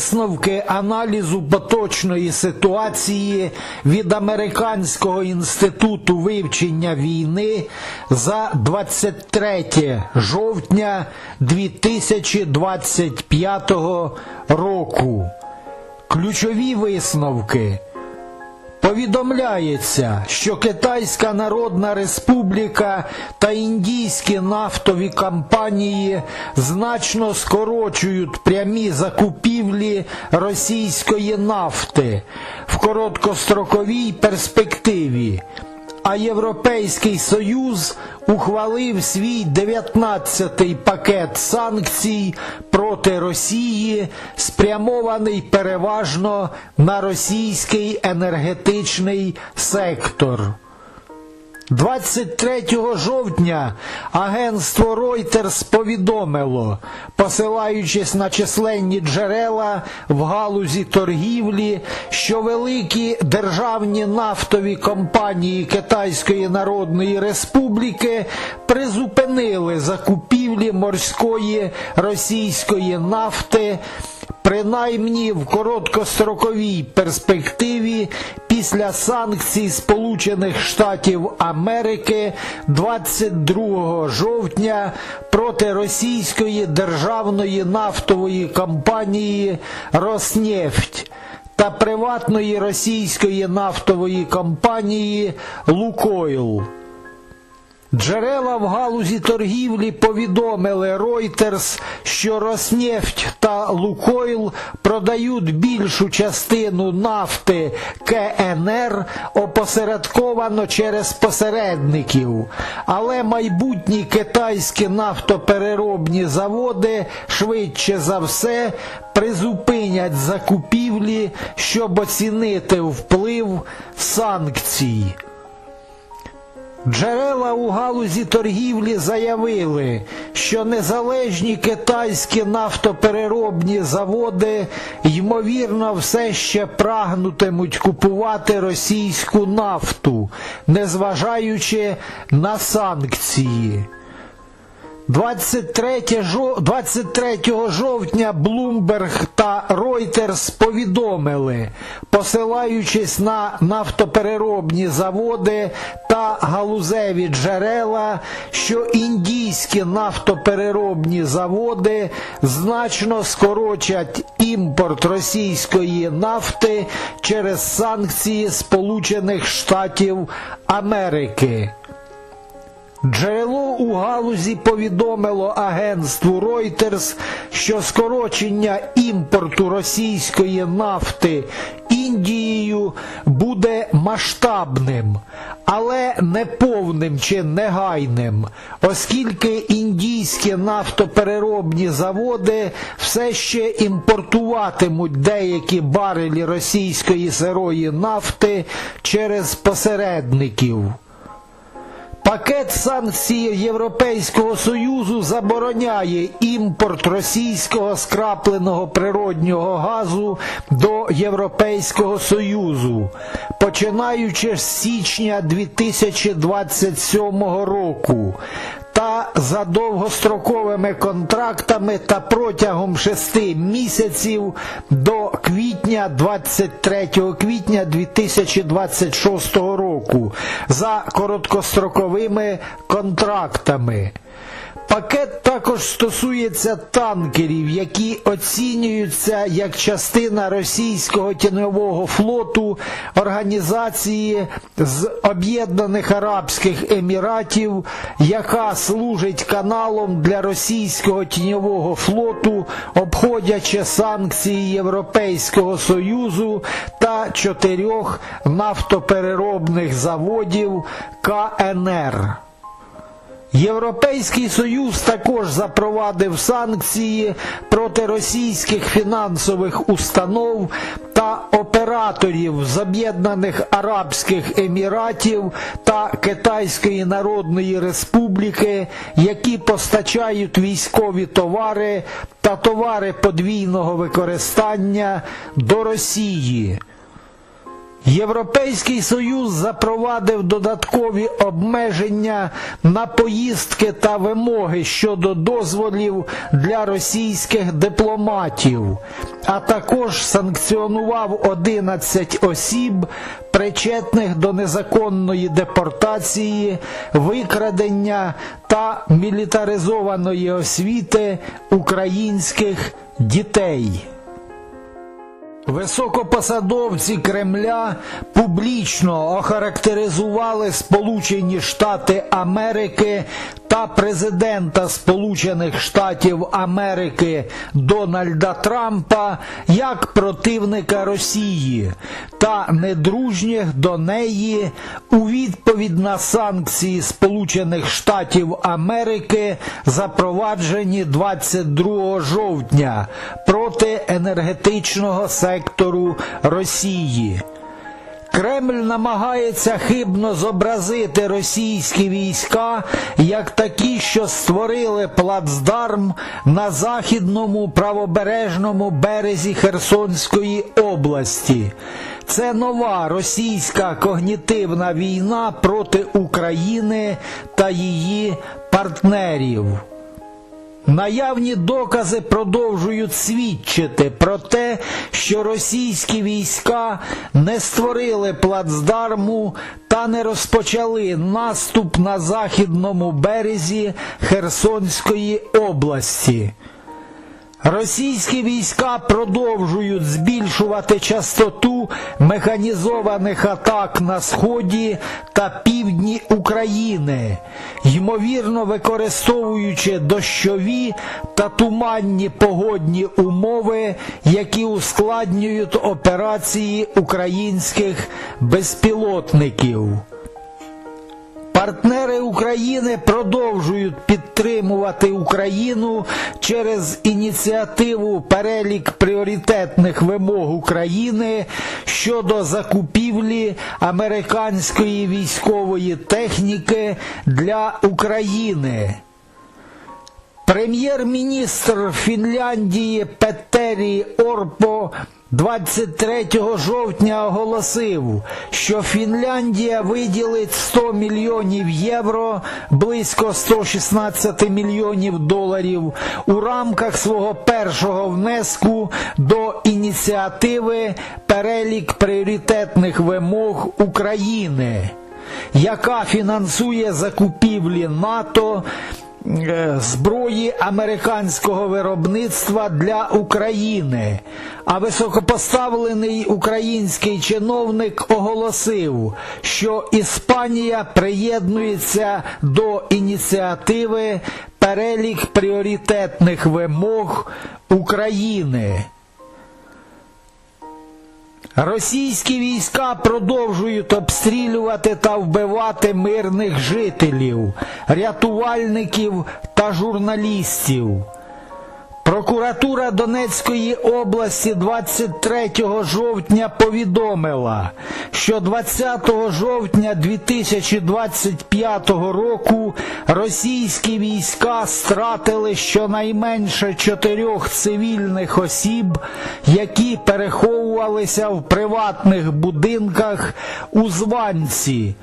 Висновки аналізу поточної ситуації від Американського інституту вивчення війни за 23 жовтня 2025 року. Ключові висновки. Повідомляється, що Китайська Народна Республіка та індійські нафтові компанії значно скорочують прямі закупівлі російської нафти в короткостроковій перспективі. А Європейський Союз ухвалив свій 19-й пакет санкцій проти Росії, спрямований переважно на російський енергетичний сектор. 23 жовтня агентство Reuters повідомило, посилаючись на численні джерела в галузі торгівлі, що великі державні нафтові компанії Китайської Народної Республіки призупинили закупівлі морської російської нафти. Принаймні в короткостроковій перспективі після санкцій Сполучених Штатів Америки 22 жовтня проти російської державної нафтової компанії Роснефть та приватної російської нафтової компанії Лукойл. Джерела в галузі торгівлі повідомили Reuters, що Роснефть та Лукойл продають більшу частину нафти КНР опосередковано через посередників, але майбутні китайські нафтопереробні заводи швидше за все призупинять закупівлі, щоб оцінити вплив санкцій. Джерела у галузі торгівлі заявили, що незалежні китайські нафтопереробні заводи ймовірно все ще прагнутимуть купувати російську нафту, незважаючи на санкції. 23, жов... 23 жовтня Bloomberg та Reuters повідомили, посилаючись на нафтопереробні заводи та галузеві джерела, що індійські нафтопереробні заводи значно скорочать імпорт російської нафти через санкції Сполучених Штатів Америки. Джерело у галузі повідомило агентству Reuters, що скорочення імпорту російської нафти Індією буде масштабним, але не повним чи негайним, оскільки індійські нафтопереробні заводи все ще імпортуватимуть деякі барелі російської сирої нафти через посередників. Пакет санкцій Європейського Союзу забороняє імпорт російського скрапленого природнього газу до Європейського Союзу, починаючи з січня 2027 року. Та за довгостроковими контрактами та протягом шести місяців до квітня 23 квітня 2026 року за короткостроковими контрактами. Пакет також стосується танкерів, які оцінюються як частина російського тіньового флоту Організації з Об'єднаних Арабських Еміратів, яка служить каналом для російського тіньового флоту, обходячи санкції Європейського Союзу та чотирьох нафтопереробних заводів КНР. Європейський Союз також запровадив санкції проти російських фінансових установ та операторів з Об'єднаних Арабських Еміратів та Китайської Народної Республіки, які постачають військові товари та товари подвійного використання до Росії. Європейський Союз запровадив додаткові обмеження на поїздки та вимоги щодо дозволів для російських дипломатів, а також санкціонував 11 осіб, причетних до незаконної депортації, викрадення та мілітаризованої освіти українських дітей. Високопосадовці Кремля публічно охарактеризували Сполучені Штати Америки та президента Сполучених Штатів Америки Дональда Трампа як противника Росії та недружніх до неї у відповідь на санкції Сполучених Штатів Америки, запроваджені 22 жовтня проти енергетичного сектору Росії. Кремль намагається хибно зобразити російські війська як такі, що створили плацдарм на західному правобережному березі Херсонської області. Це нова російська когнітивна війна проти України та її партнерів. Наявні докази продовжують свідчити про те, що російські війська не створили плацдарму та не розпочали наступ на західному березі Херсонської області. Російські війська продовжують збільшувати частоту механізованих атак на сході та півдні України, ймовірно використовуючи дощові та туманні погодні умови, які ускладнюють операції українських безпілотників. Партнери України продовжують підтримувати Україну через ініціативу перелік пріоритетних вимог України щодо закупівлі американської військової техніки для України. Прем'єр-міністр Фінляндії Петтері Орпо 23 жовтня оголосив, що Фінляндія виділить 100 мільйонів євро, близько 116 мільйонів доларів у рамках свого першого внеску до ініціативи Перелік пріоритетних вимог України, яка фінансує закупівлі НАТО зброї американського виробництва для України. А високопоставлений український чиновник оголосив, що Іспанія приєднується до ініціативи перелік пріоритетних вимог України. Російські війська продовжують обстрілювати та вбивати мирних жителів, рятувальників та журналістів. Прокуратура Донецької області 23 жовтня повідомила, що 20 жовтня 2025 року російські війська стратили щонайменше чотирьох цивільних осіб, які переховувалися в приватних будинках у Званці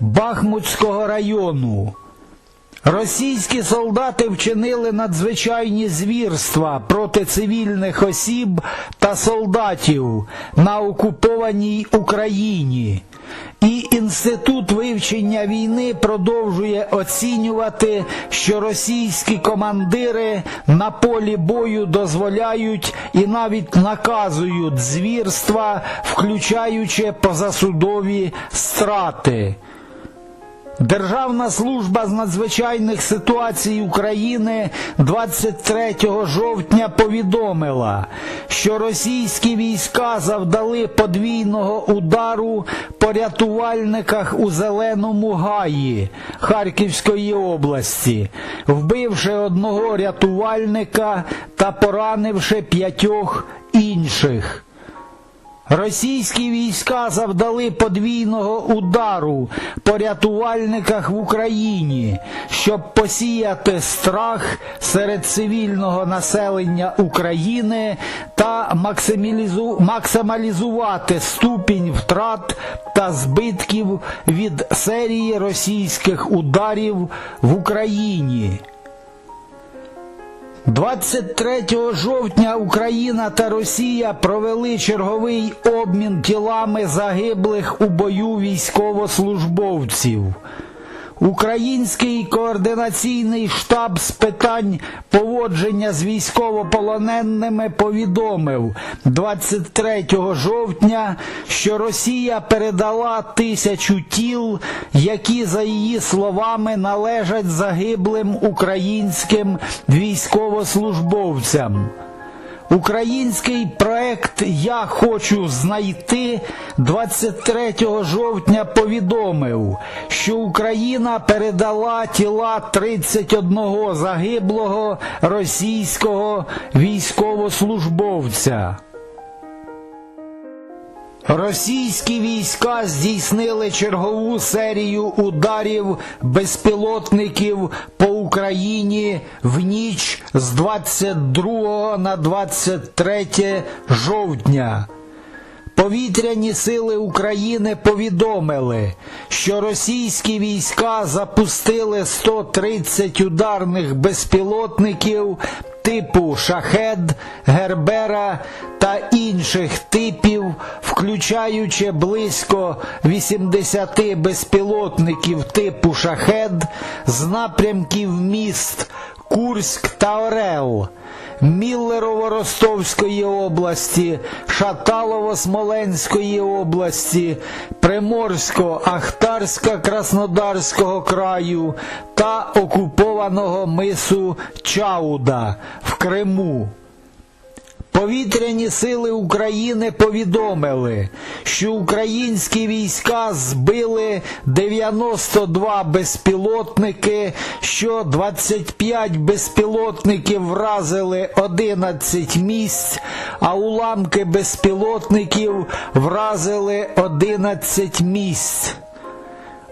Бахмутського району. Російські солдати вчинили надзвичайні звірства проти цивільних осіб та солдатів на окупованій Україні. І Інститут вивчення війни продовжує оцінювати, що російські командири на полі бою дозволяють і навіть наказують звірства, включаючи позасудові страти. Державна служба з надзвичайних ситуацій України 23 жовтня повідомила, що російські війська завдали подвійного удару по рятувальниках у Зеленому Гаї Харківської області, вбивши одного рятувальника та поранивши п'ятьох інших. Російські війська завдали подвійного удару по рятувальниках в Україні, щоб посіяти страх серед цивільного населення України та максималізу- максималізувати ступінь втрат та збитків від серії російських ударів в Україні. 23 жовтня Україна та Росія провели черговий обмін тілами загиблих у бою військовослужбовців. Український координаційний штаб з питань поводження з військовополоненими повідомив 23 жовтня, що Росія передала тисячу тіл, які, за її словами, належать загиблим українським військовослужбовцям. Український проект Я хочу знайти 23 жовтня повідомив, що Україна передала тіла 31 загиблого російського військовослужбовця. Російські війська здійснили чергову серію ударів безпілотників по Україні в ніч з 22 на 23 жовтня. Повітряні сили України повідомили, що російські війська запустили 130 ударних безпілотників типу Шахед, Гербера та інших типів, включаючи близько 80 безпілотників типу Шахед з напрямків міст Курськ та Орел. Міллерово-Ростовської області, Шаталово-Смоленської області, Приморсько-Ахтарська Краснодарського краю та окупованого мису Чауда в Криму. Повітряні сили України повідомили, що українські війська збили 92 безпілотники, що 25 безпілотників вразили 11 місць, а уламки безпілотників вразили 11 місць.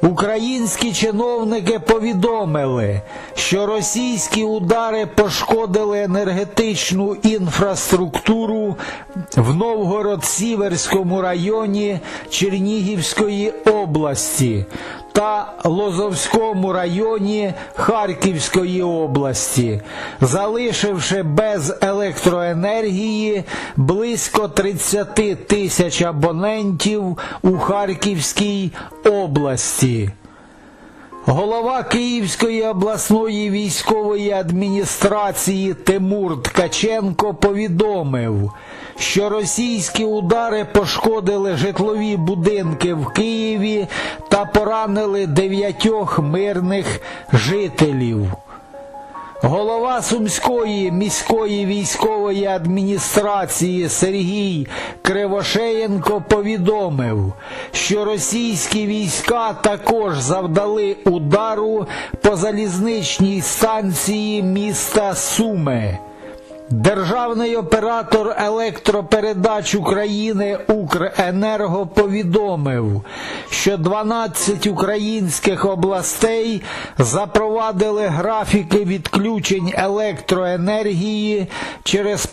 Українські чиновники повідомили, що російські удари пошкодили енергетичну інфраструктуру в Новгород-Сіверському районі Чернігівської області та Лозовському районі Харківської області, залишивши без електроенергії близько 30 тисяч абонентів у Харківській області. Голова Київської обласної військової адміністрації Тимур Ткаченко повідомив, що російські удари пошкодили житлові будинки в Києві та поранили дев'ятьох мирних жителів. Голова Сумської міської військової адміністрації Сергій Кривошеєнко повідомив, що російські війська також завдали удару по залізничній станції міста Суми. Державний оператор електропередач України Укренерго повідомив, що 12 українських областей запровадили графіки відключень електроенергії через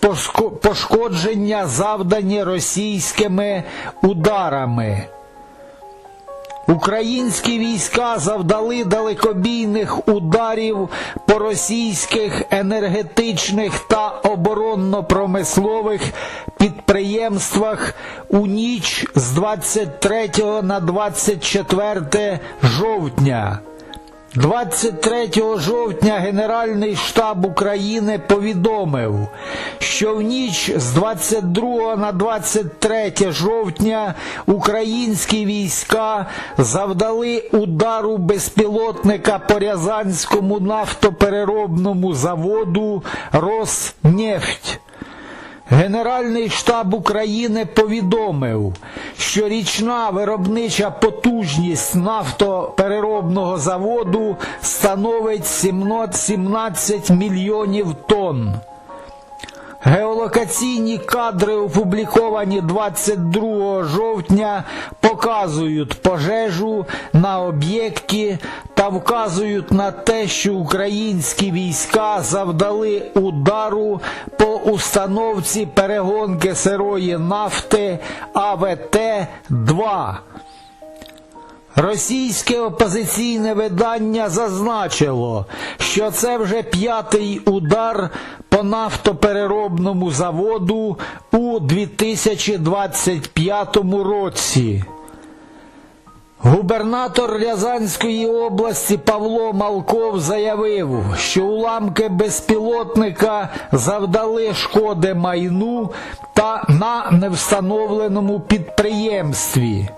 пошкодження, завдані російськими ударами. Українські війська завдали далекобійних ударів по російських енергетичних та оборонно-промислових підприємствах у ніч з 23 на 24 жовтня. 23 жовтня Генеральний штаб України повідомив, що в ніч з 22 на 23 жовтня українські війська завдали удару безпілотника по Рязанському нафтопереробному заводу Роснефть. Генеральний штаб України повідомив, що річна виробнича потужність нафтопереробного заводу становить 17 мільйонів тонн. Геолокаційні кадри, опубліковані 22 жовтня, показують пожежу на об'єкті та вказують на те, що українські війська завдали удару по установці перегонки сирої нафти АВТ-2. Російське опозиційне видання зазначило, що це вже п'ятий удар нафтопереробному заводу у 2025 році. Губернатор Рязанської області Павло Малков заявив, що уламки безпілотника завдали шкоди майну та на невстановленому підприємстві.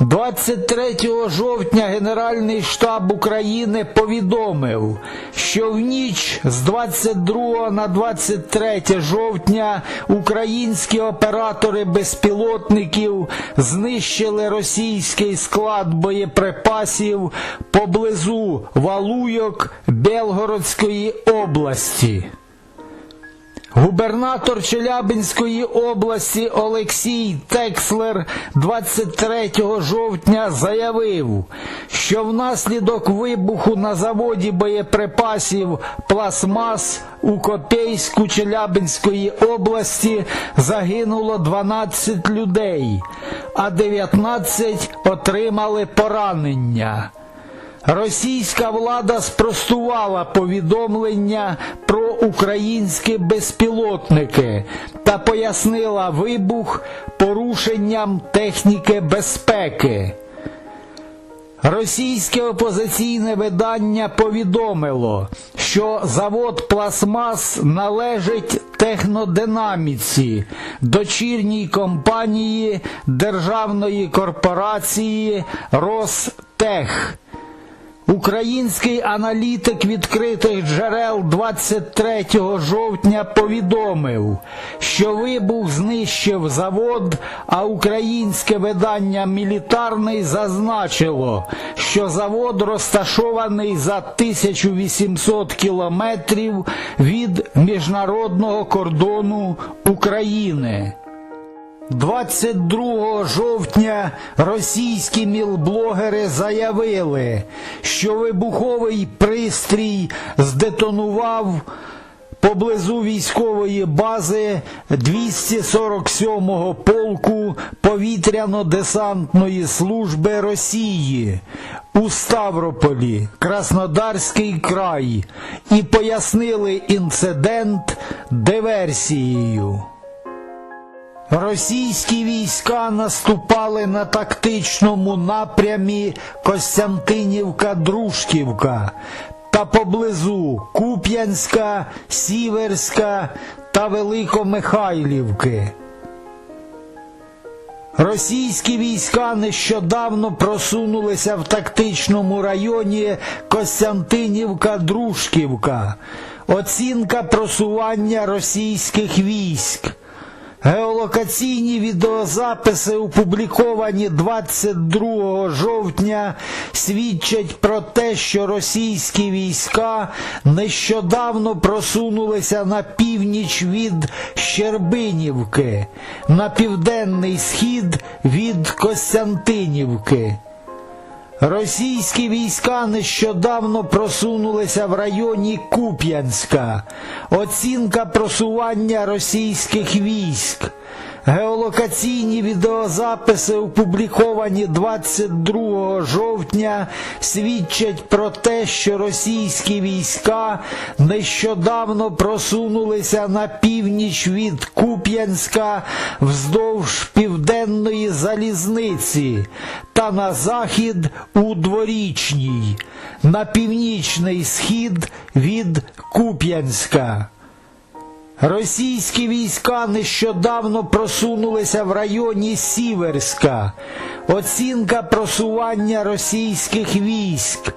23 жовтня Генеральний штаб України повідомив, що в ніч з 22 на 23 жовтня українські оператори безпілотників знищили російський склад боєприпасів поблизу Валуйок Белгородської області. Губернатор Челябинської області Олексій Текслер 23 жовтня заявив, що внаслідок вибуху на заводі боєприпасів Пластмас у Копейську Челябинської області загинуло 12 людей, а 19 отримали поранення. Російська влада спростувала повідомлення про українські безпілотники та пояснила вибух порушенням техніки безпеки. Російське опозиційне видання повідомило, що завод Пластмас належить технодинаміці, дочірній компанії державної корпорації Ростех. Український аналітик відкритих джерел 23 жовтня повідомив, що вибух знищив завод, а українське видання Мілітарний зазначило, що завод розташований за 1800 кілометрів від міжнародного кордону України. 22 жовтня російські мілблогери заявили, що вибуховий пристрій здетонував поблизу військової бази 247-го полку повітряно-десантної служби Росії у Ставрополі, Краснодарський край, і пояснили інцидент диверсією. Російські війська наступали на тактичному напрямі Костянтинівка-Дружківка та поблизу Куп'янська, Сіверська та Великомихайлівки. Російські війська нещодавно просунулися в тактичному районі Костянтинівка-Дружківка. Оцінка просування російських військ. Геолокаційні відеозаписи, опубліковані 22 жовтня, свідчать про те, що російські війська нещодавно просунулися на північ від Щербинівки, на південний схід від Костянтинівки. Російські війська нещодавно просунулися в районі Куп'янська. Оцінка просування російських військ. Геолокаційні відеозаписи, опубліковані 22 жовтня, свідчать про те, що російські війська нещодавно просунулися на північ від Куп'янська вздовж південної залізниці та на захід у дворічній, на північний схід від Куп'янська. Російські війська нещодавно просунулися в районі Сіверська. Оцінка просування російських військ.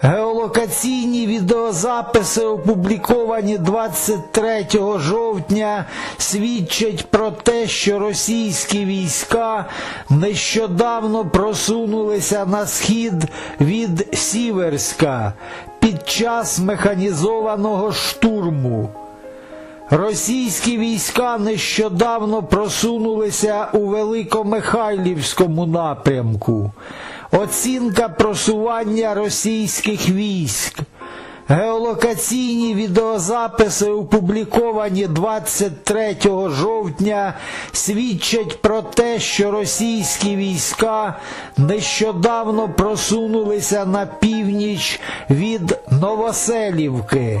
Геолокаційні відеозаписи, опубліковані 23 жовтня, свідчать про те, що російські війська нещодавно просунулися на схід від Сіверська під час механізованого штурму. Російські війська нещодавно просунулися у Великомихайлівському напрямку. Оцінка просування російських військ. Геолокаційні відеозаписи, опубліковані 23 жовтня, свідчать про те, що російські війська нещодавно просунулися на північ від Новоселівки,